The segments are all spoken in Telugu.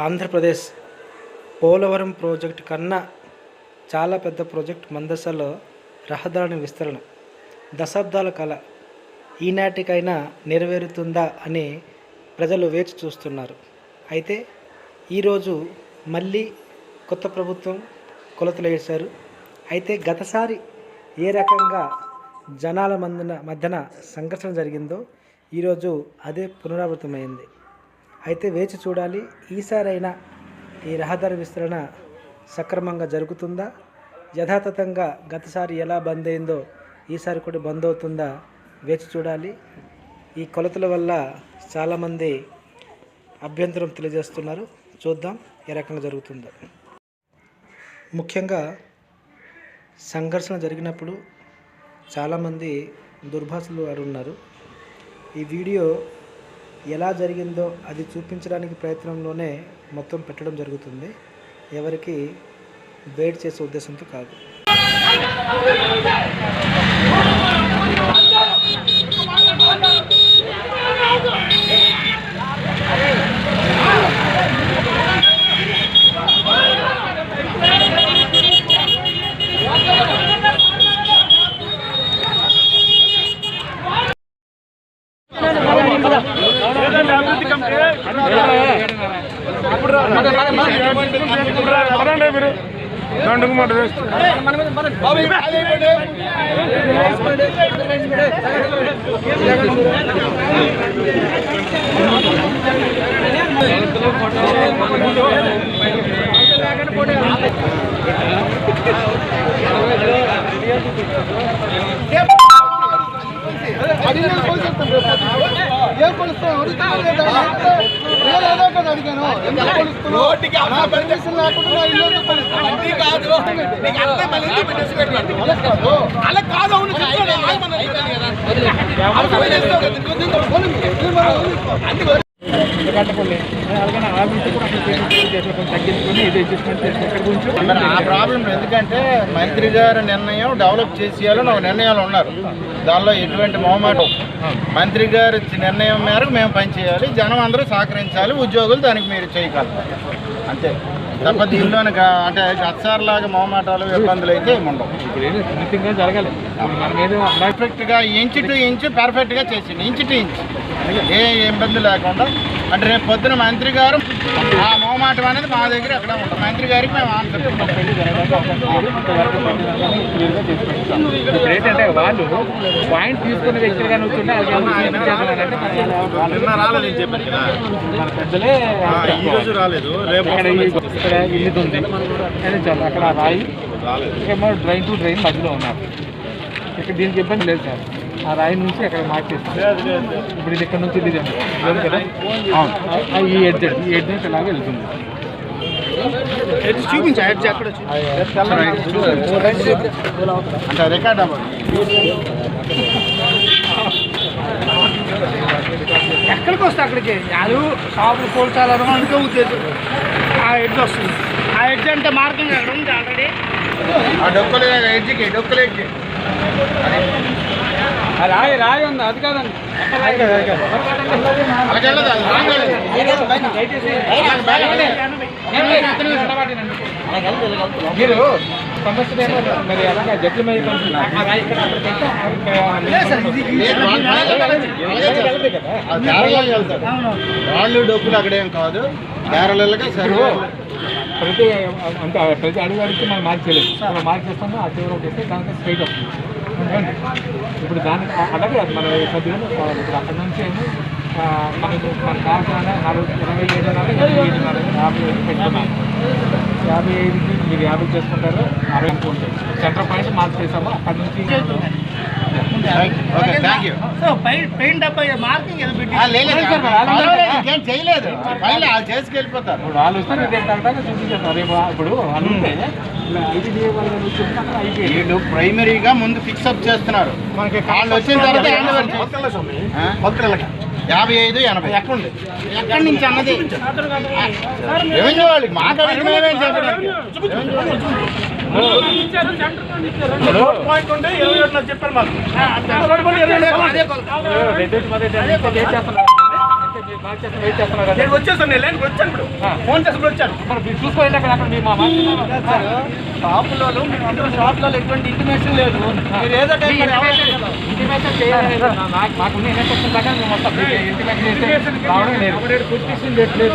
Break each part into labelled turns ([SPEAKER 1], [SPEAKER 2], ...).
[SPEAKER 1] ఆంధ్రప్రదేశ్ పోలవరం ప్రాజెక్ట్ కన్నా చాలా పెద్ద ప్రాజెక్ట్ మందసలో రహదారి విస్తరణ. దశాబ్దాల కల ఈనాటికైనా నెరవేరుతుందా అని ప్రజలు వేచి చూస్తున్నారు. అయితే ఈరోజు మళ్ళీ కొత్త ప్రభుత్వం కొలతలు వేశారు. అయితే గతసారి ఏ రకంగా జనాల మందున మధ్యన సంఘర్షణ జరిగిందో ఈరోజు అదే పునరావృతమైంది. అయితే వేచి చూడాలి. ఈసారైనా ఈ రహదారి విస్తరణ సక్రమంగా జరుగుతుందా? యథాతథంగా గతసారి ఎలా బంద్ అయిందో ఈసారి కూడా బంద్ అవుతుందా? వేచి చూడాలి. ఈ కొలతల వల్ల చాలామంది అభ్యంతరం తెలియజేస్తున్నారు. చూద్దాం ఏ రకంగా జరుగుతుందో. ముఖ్యంగా సంఘర్షణ జరిగినప్పుడు చాలామంది దుర్భాషలు ఆడున్నారు. ఈ వీడియో ఎలా జరిగిందో అది చూపించడానికి ప్రయత్నంలోనే మొత్తం పెట్టడం జరుగుతుంది. ఎవరికి వెయిట్ చేసే ఉద్దేశంతో కాదు.
[SPEAKER 2] దండుకు మాట అడిగిన
[SPEAKER 3] ఏం కొలుస్తావు నేను ఏదో ఒకటి అడిగాను ఎందుకు కొలుస్తున్నావు నా పర్మిషన్ లేకుండా నా ఇల్లు ఎందుకు అలా కాదు.
[SPEAKER 2] ఆ ప్రాబ్లం ఎందుకంటే మంత్రి గారి నిర్ణయం డెవలప్ చేసేయాలని ఒక నిర్ణయాలు ఉన్నారు. దానిలో ఎటువంటి మొహమాటం? మంత్రి గారి నిర్ణయం మేరకు మేము పనిచేయాలి జనం అందరూ సహకరించాలి ఉద్యోగులు దానికి మీరు చేయగలరు. అంతే. తప్ప దీనిలోని అంటే గతసారిలాగా మొహమాటాలు ఇబ్బందులు అయితే ఏమి ఉండవు.
[SPEAKER 4] జరగాలి. మన మీద
[SPEAKER 2] పర్ఫెక్ట్గా ఇంచు టు ఇంచు పర్ఫెక్ట్గా చేసింది ఇంచు టు ఇంచు. ఏ ఇబ్బంది లేకుండా అంటే రేపు పొద్దున మంత్రి గారు ఆ మొహమాటం అనేది మా దగ్గర ఎక్కడ ఉంటుంది మంత్రి గారికి మేము ఆన్సర్
[SPEAKER 4] ఏంటంటే వాళ్ళు పాయింట్ తీసుకున్న
[SPEAKER 2] నిన్న చెప్పాను కదా.
[SPEAKER 4] పెద్దలే
[SPEAKER 2] ఈ రోజు రాలేదు. రేపు
[SPEAKER 4] ఇల్లు ఉంది. అక్కడ రాయి. డ్రైన్ టు డ్రైన్ మధ్యలో ఉన్నారు. ఇక్కడ దీనికి ఇబ్బంది లేదు సార్. ఆ రాయి నుంచి అక్కడ మార్చేస్తారు ఇప్పుడు ఇది ఇక్కడ నుంచి ఇది లేదు కదా? అవును. ఈ ఎడ్జ్ ఈ ఎడ్జ్ నుంచి ఇలాగే వెళ్తుంది.
[SPEAKER 2] అంటే రికార్డ్ అవ్వదు
[SPEAKER 3] ఎక్కడికి వస్తే అక్కడికి? అది షాపులు కూల్చాలను అనుకో ఉద్దేశం. ఆ ఎడ్జ్ వస్తుంది. ఆ ఎడ్జ్ అంటే మార్కింగ్ అక్కడ ఉంది ఆల్రెడీ
[SPEAKER 2] ఆ డొక్కలు ఎడ్జ్కి డొక్కలు ఎడ్జ్
[SPEAKER 4] రాయి రాయి ఉంది అది కాదండి. మీరు సమస్య మరి జట్లు మీద
[SPEAKER 2] వాళ్ళు డొక్కులు అక్కడేం కాదు. బేరలగా సరే
[SPEAKER 4] ప్రతి అంటే ప్రతి అడుగు అడిగితే మనం మార్చేయలేదు. మనం మార్చేస్తాము ఆ చివరి చేస్తే దానికి స్ట్రైట్ వస్తుంది? ఇప్పుడు దాన్ని అలాగే అది మన సభ్యులు ఇప్పుడు అక్కడ నుంచి మనకు మన కావాల్సిన నలభై ఇరవై ఏడు ఇరవై ఏడున్నర యాభై ఐదు పెట్టుకున్నాము యాభై ఐదుకి మీరు యాభై చేసుకుంటారు అరవై అనుకుంటారు సెంటర్ పాయింట్ మార్చేసాము అక్కడ నుంచి
[SPEAKER 2] చేయలేదు. వాళ్ళు
[SPEAKER 4] ఇప్పుడు చూపించేస్తారు ఇప్పుడు
[SPEAKER 2] ప్రైమరీగా ముందు ఫిక్స్ అప్ చేస్తున్నారు. వాళ్ళు వచ్చిన తర్వాత? యాభై ఐదు ఎనభై. ఎక్కడి ఎక్కడి నుంచి అన్నది? రెవెన్యూ వాళ్ళకి మా కాడికి మేమేం
[SPEAKER 4] చేస్తున్నారు చేస్తున్నారు
[SPEAKER 5] నేను వచ్చేసాను నేను లైన్కి వచ్చాను ఇప్పుడు ఫోన్ చేసి వచ్చాను
[SPEAKER 4] మరి అక్కడ అక్కడ మీ మా
[SPEAKER 2] ఎటువంటి ఇంటిమేషన్ లేదు మీరు ఏదో టైం
[SPEAKER 4] ఇంటిమేషన్ చేయాలి నాకు మాకు మేము ఇంటిమేషన్ చేస్తే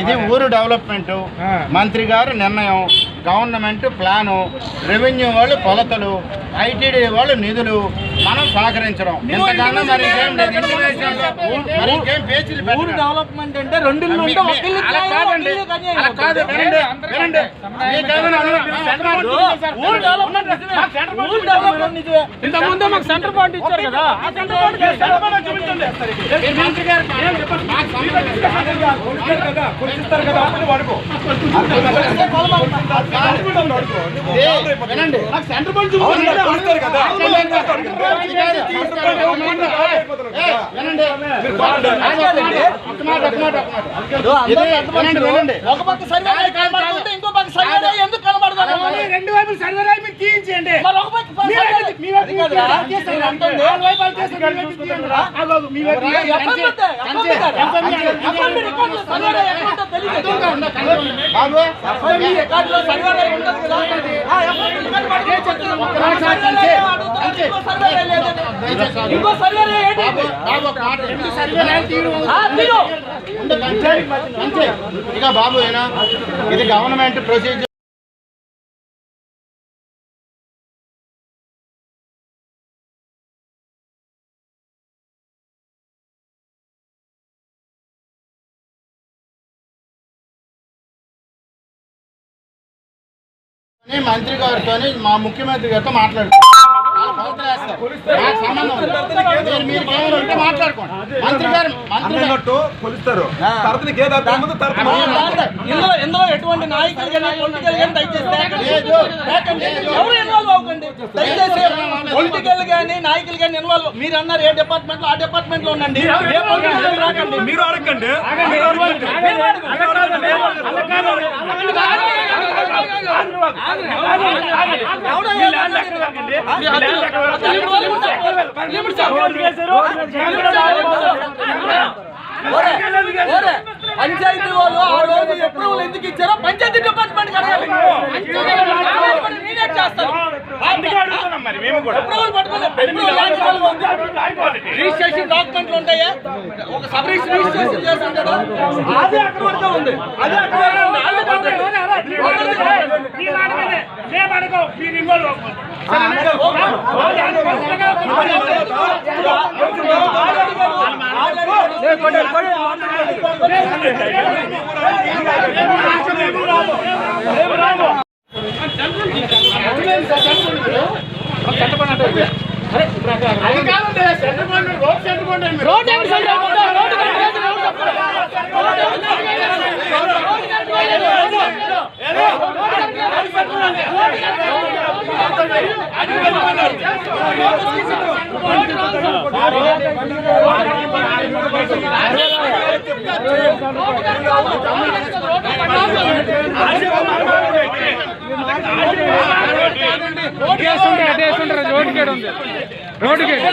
[SPEAKER 2] ఇది ఊరు డెవలప్మెంట్. మంత్రి గారి నిర్ణయం. గవర్నమెంట్ ప్లాను రెవెన్యూ వాళ్ళు కొలతలు ఐటీడీ వాళ్ళు నిధులు మనం సహకరించడం. ఇంతకన్నా మరి ఇంకేం లేదు. ఇంటిమేషన్ మరి ఇంకేం పేచీలు ఊరు డెవలప్మెంట్ అంటే రెండు అలా కాదండి. అలా కాదు. వినండి వినండి. మీకేమైనా ఊరు డెవలప్మెంట్ ఊరు డెవలప్మెంట్ నిజమే.
[SPEAKER 3] ఇంత ముందు మాకు సెంటర్ పాయింట్ ఇచ్చారు కదా. ఆ సెంటర్ పాయింట్ చూపించండి.
[SPEAKER 2] మంత్రి గారు ఒక పక్క ఇంకో పక్క సర్వే ఎందుకు కనబడదు
[SPEAKER 3] రెండు వైపులు మీరు తీయించండి
[SPEAKER 2] పక్క
[SPEAKER 3] మీ వైపు- మీ వైపు
[SPEAKER 2] మంత్రి గారితో మా ముఖ్యమంత్రి గారితో మాట్లాడుతారు నాకు సంబంధం లేదు. నేను మీరు కేవలం ఉంటే మాట్లాడుకోండి మంత్రి గారు మంత్రి గారు
[SPEAKER 5] కొలుస్తారు
[SPEAKER 3] ఇందులో ఇందులో ఎటువంటి నాయకులు కానీ పొలిటికల్ కానీ దయచేసి. ఎవరు ఇన్వాల్వ్ అవ్వకండి. దయచేసి పొలిటికల్ కానీ నాయకులు కానీ ఇన్వాల్వ్ మీరు అన్నారు ఏ డిపార్ట్మెంట్లో ఆ డిపార్ట్మెంట్లో ఉండండి. రాకండి.
[SPEAKER 5] మీరు అడగండి.
[SPEAKER 3] మీరు అడగండి. పంచాయతీ వాళ్ళు ఆ రోజు ఎప్పుడు ఎందుకు ఇచ్చారో పంచాయతీ డిపార్ట్మెంట్ అడగాలి పంచాయతీ నేనే చేస్తాను ఉంది. రిజిస్ట్రేషన్ డాక్యుమెంట్లు ఉంటాయా? ఒక సబ్ రిజిస్ట్రేషన్ చేస్తాం కదా. అదే అక్కడ వరకు ఉంది. అదే అక్కడ వరకు ఉంది. అదే రోడ్ రోడ్
[SPEAKER 4] రోడ్ గేట్ ఉంది రోడ్ గేట్.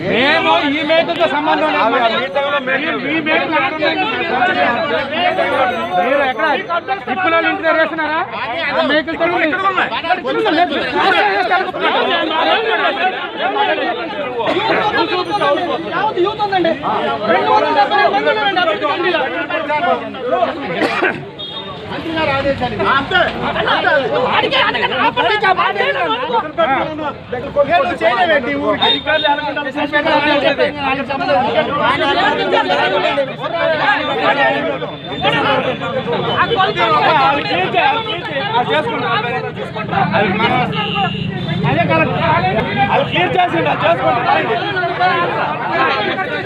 [SPEAKER 4] మేము ఈ మేకతో సంబంధం మీరు ఎక్కడ ఇంటి దగ్గర వేస్తున్నారా ఆ మేకలతో
[SPEAKER 3] యూత్ ఉందండి. ఆ క్వాలిటీ
[SPEAKER 5] అది క్లియర్ చేసిండు అది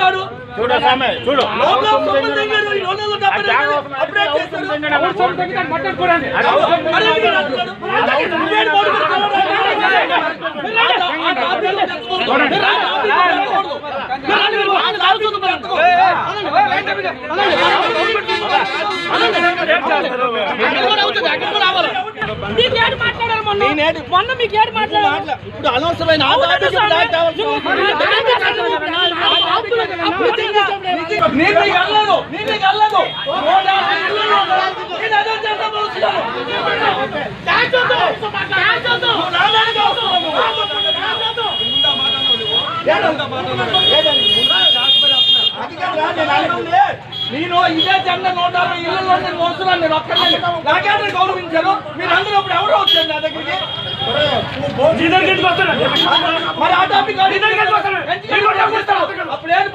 [SPEAKER 3] ఎవరు
[SPEAKER 6] చూడు
[SPEAKER 7] మీకేడు మాట్లాడారు మొన్న. మొన్న మీకేడు మాట్లాడారు
[SPEAKER 8] ఇప్పుడు అనవసరమైన నేను ఇదే జెండ నూట అరవై ఇళ్ళలో నేను వస్తున్నాను నేను ఒక్కడే నాకే నేను గౌరవించాను మీరు అందరూ ఇప్పుడు ఎవరో వచ్చారు నా దగ్గరికి? మరి ఆ టాపిక్ అప్పుడు ఏం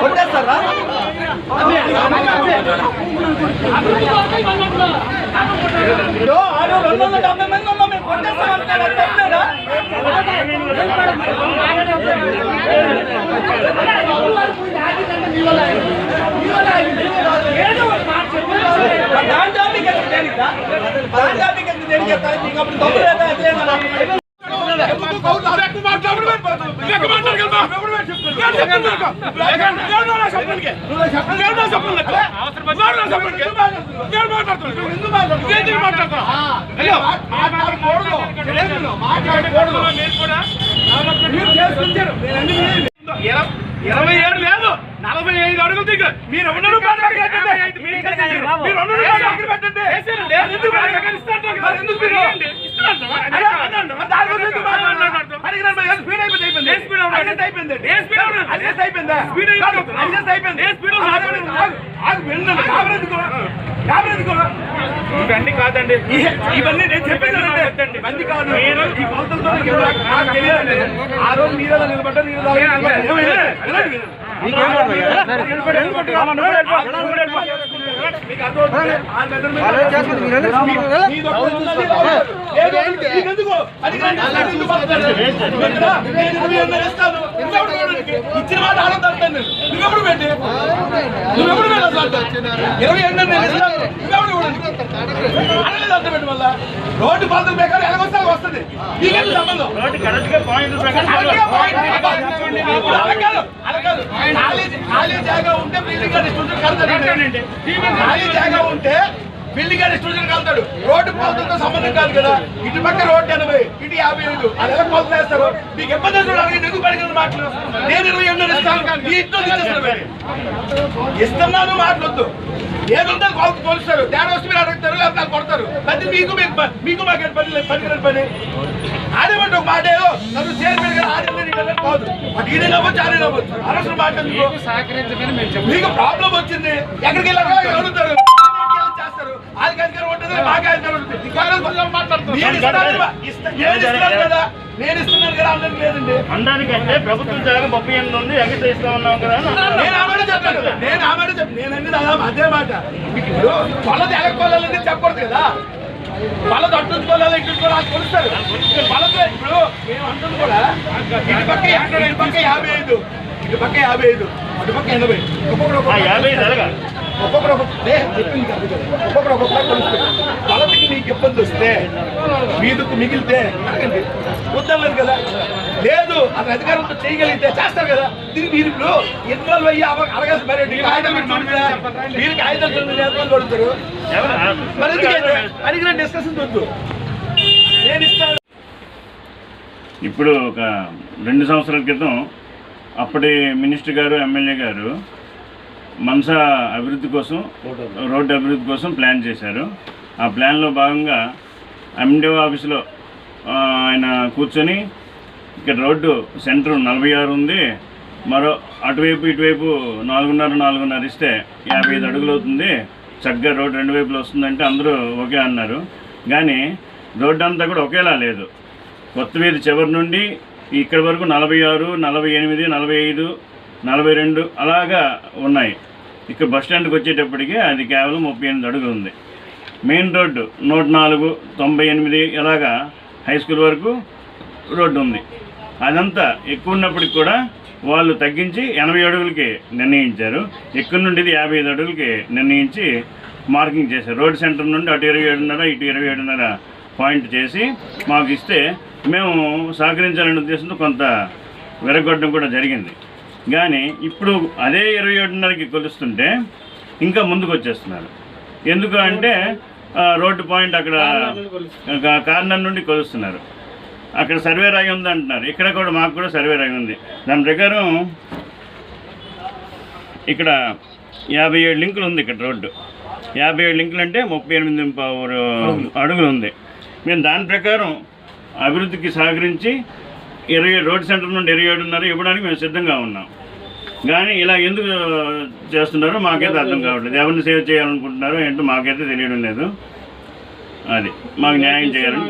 [SPEAKER 8] కొట్టేస్తారా ఇప్పుడు ఆరు రెండు వందల డెబ్బై మంది ఉన్నాం మేము కొట్టేస్తాం అంటారు అది తప్పేనా? దాంట్లో టాపిక్ ఎందుకు దేనికిరా? దాని టాపిక్ ఎందుకు దేనికి చెప్తారు? నీకు అప్పుడు తప్పు లేదా? అది లేదా?
[SPEAKER 3] ఇరవై ఏడు లేదు నలభై ఐదు అడుగులు దిగు మీరు రెండు రూపాయలు పక్కన పెట్టండి మీరు రెండు రూపాయలు పక్కన పెట్టండి లేదు, ఎందుకు పక్కన ఇస్తాంటారు కదా, ఎందుకు మీరు? అదే, అదే, మరి దాని గురించి ఎందుకు మాట్లాడుతున్నారు? అడిగినారు మరి, ఏం స్పీడ్ అయిపోయింది, అయిపోయింది. అడ్జస్ట్ అయిపోయింది. అడ్జస్ట్ అయిపోయిందా? కాదు, అడ్జస్ట్ అయిపోయింది. ఆగు, ఆగు, ఆగు, వినండి, గాబరా ఎందుకు? గాబరా ఎందుకు?
[SPEAKER 4] ఇవన్నీ కాదండి
[SPEAKER 3] ఇవన్నీ నేను చెప్పేది మంది కాదు ఈ కొలతలతో నాకు తెలియదండి. ఆ రోజు మీరు నిలబడ్డా నిలబడ్డారు, ఇచ్చిన మాట ఆనందం నువ్వెప్పుడు పెట్టి నువ్వెప్పుడు? ఇరవై నేను ఇస్తాను. అంత పెట్టి రోడ్డు పాలన ప్రకారం ఎలాగొస్తే వస్తుంది సంబంధం
[SPEAKER 6] రోడ్డు కరెక్ట్గా పాయింట్ ప్రకారం
[SPEAKER 3] అలాగే పాయింట్ ఇప్పుడు అలా కాదు, అలా కాదు. ఖాళీ జాగా ఉంటే బిల్డింగ్ స్టూడెంట్ కడతాడు ఖాళీ జాగా ఉంటే బిల్డింగ్ గారి స్టూడెంట్ కడతాడు రోడ్డు కొలతలతో సంబంధం కాదు కదా. ఇటు పక్క రోడ్డు ఎనభై ఇటు యాభై ఐదు. అది ఎలా కొలత వేస్తారు మీకు ఇబ్బంది చూడాలి ఎందుకు పడిగిన మాటలు. నేను ఇరవై ఎనిమిది ఇస్తాను ఈ ఇస్తున్నాను మాటలొద్దు ఏదుంటే కొలత కొలుస్తారు తేడా వస్తే మీరు అడుగుతారు లేకపోతే కొడతారు. అది మీకు మీకు మీకు మాకు పని పనికిరాని పని ఆడేమంటే ఒక మాట ఏదో నన్ను చైర్మన్ గారు ఆడిందని కాదు అటు ఈడే నవ్వచ్చు ఆడే నవ్వచ్చు అనవసరం మాట? మీకు ప్రాబ్లం వచ్చింది. ఎక్కడికి వెళ్ళాలి? అడుగుతారు నేను ఇస్తాను ఇస్తా- నేను ఇస్తున్నాను కదా. నేను ఇస్తున్నాను కదా అందరికి లేదండి.
[SPEAKER 6] అనడానికంటే ప్రభుత్వం జాగా ముప్పై ఎనిమిది ఉంది ఎగట ఇస్తా ఉన్నాం కదా
[SPEAKER 3] నేను ఆ మాట చెప్పాను. నేను ఆ మాట చెప్పాను. నేను అన్ని అదే మాట. ఇప్పుడు పొలది ఎలక్కోవాలని చెప్పకూడదు కదా. పొలది అట్టుంచుకోవాలి ఇట్టుంచుకోవాలి అది కొలుస్తారు. పొలది ఇప్పుడు మేము అంటుంది కూడా ఇటు పక్క ఇటు పక్క యాభై ఐదు. ఇటు పక్క యాభై ఐదు. అటు పక్క ఎనభై.
[SPEAKER 6] యాభై జరగా
[SPEAKER 3] ఒక్కొక్కరు ఒక్కొక్క చెప్పింది కాదు ఒక్కొక్కరు ఒక్కొక్క కొలుస్తారు పొలదికి నీకు ఇబ్బంది వస్తే మీదుకు మిగిలితే అడగండి వద్దలేదు కదా లేదు అతను అధికారంతో చేయగలిగితే చేస్తారు కదా దీనికి మీరు ఇప్పుడు ఇన్వాల్వ్ అయ్యి అడగాల్సి మరి నీకు కాగితం పెట్టి ఎంతమంది మరి ఎందుకైతే అడిగిన డిస్కషన్ వద్దు నేను ఇస్తాను
[SPEAKER 6] ఇప్పుడు ఒక రెండు సంవత్సరాల క్రితం అప్పటి మినిస్టర్ గారు ఎమ్మెల్యే గారు మనసా అభివృద్ధి కోసం రోడ్డు అభివృద్ధి. కోసం ప్లాన్ చేశారు. ఆ ప్లాన్లో భాగంగా ఎండిఓ ఆఫీస్లో ఆయన కూర్చొని ఇక్కడ రోడ్డు సెంటర్ నలభై ఆరు ఉంది. మరో అటువైపు ఇటువైపు నాలుగున్నర నాలుగున్నర ఇస్తే యాభై ఐదు అడుగులు అవుతుంది. చక్కగా రోడ్డు రెండు వైపులు వస్తుందంటే అందరూ ఒకే అన్నారు. కానీ రోడ్డు అంతా కూడా ఒకేలా లేదు. కొత్త వీధి చివరి నుండి ఇక్కడి వరకు నలభై ఆరు నలభై ఎనిమిది నలభై ఐదు నలభై రెండు అలాగా ఉన్నాయి. ఇక్కడ బస్ స్టాండ్కి వచ్చేటప్పటికి అది కేవలం ముప్పై ఎనిమిది అడుగులు ఉంది. మెయిన్ రోడ్డు నూట నాలుగు తొంభై ఎనిమిది ఇలాగా హై స్కూల్ వరకు రోడ్డు ఉంది. అదంతా ఎక్కువ ఉన్నప్పటికి కూడా వాళ్ళు తగ్గించి ఎనభై అడుగులకి నిర్ణయించారు. ఎక్కడి నుండి ఇది యాభై ఐదు అడుగులకి నిర్ణయించి మార్కింగ్ చేశారు. రోడ్ సెంటర్ నుండి అటు ఇరవై ఏడున్నర ఇటు ఇరవై ఏడున్నర పాయింట్ చేసి మాకు ఇస్తే మేము సహకరించాలనే ఉద్దేశంతో కొంత విరగొట్టడం కూడా జరిగింది. కానీ ఇప్పుడు అదే ఇరవై ఏడున్నరకి కొలుస్తుంటే ఇంకా ముందుకు వచ్చేస్తున్నారు ఎందుకు అంటే రోడ్డు పాయింట్ అక్కడ కార్నర్ నుండి కొలుస్తున్నారు. అక్కడ సర్వే రాయి ఉంది అంటున్నారు ఇక్కడ కూడా మాకు కూడా సర్వే రాయి ఉంది. దాని ప్రకారం ఇక్కడ యాభై ఏడు లింకులు ఉంది ఇక్కడ రోడ్డు. యాభై ఏడు లింకులు అంటే ముప్పై ఎనిమిది అడుగులు. ఉంది. మేము దాని ప్రకారం అభివృద్ధికి సహకరించి ఇరవై రోడ్ సెంటర్ నుండి ఇరవై ఏడున్నర ఇవ్వడానికి మేము సిద్ధంగా ఉన్నాం. కానీ ఇలా ఎందుకు చేస్తున్నారో మాకైతే అర్థం కావట్లేదు. ఎవరిని సేవ్ చేయాలనుకుంటున్నారో ఏంటో మాకైతే తెలియడం లేదు. అది మాకు న్యాయం చేయాలని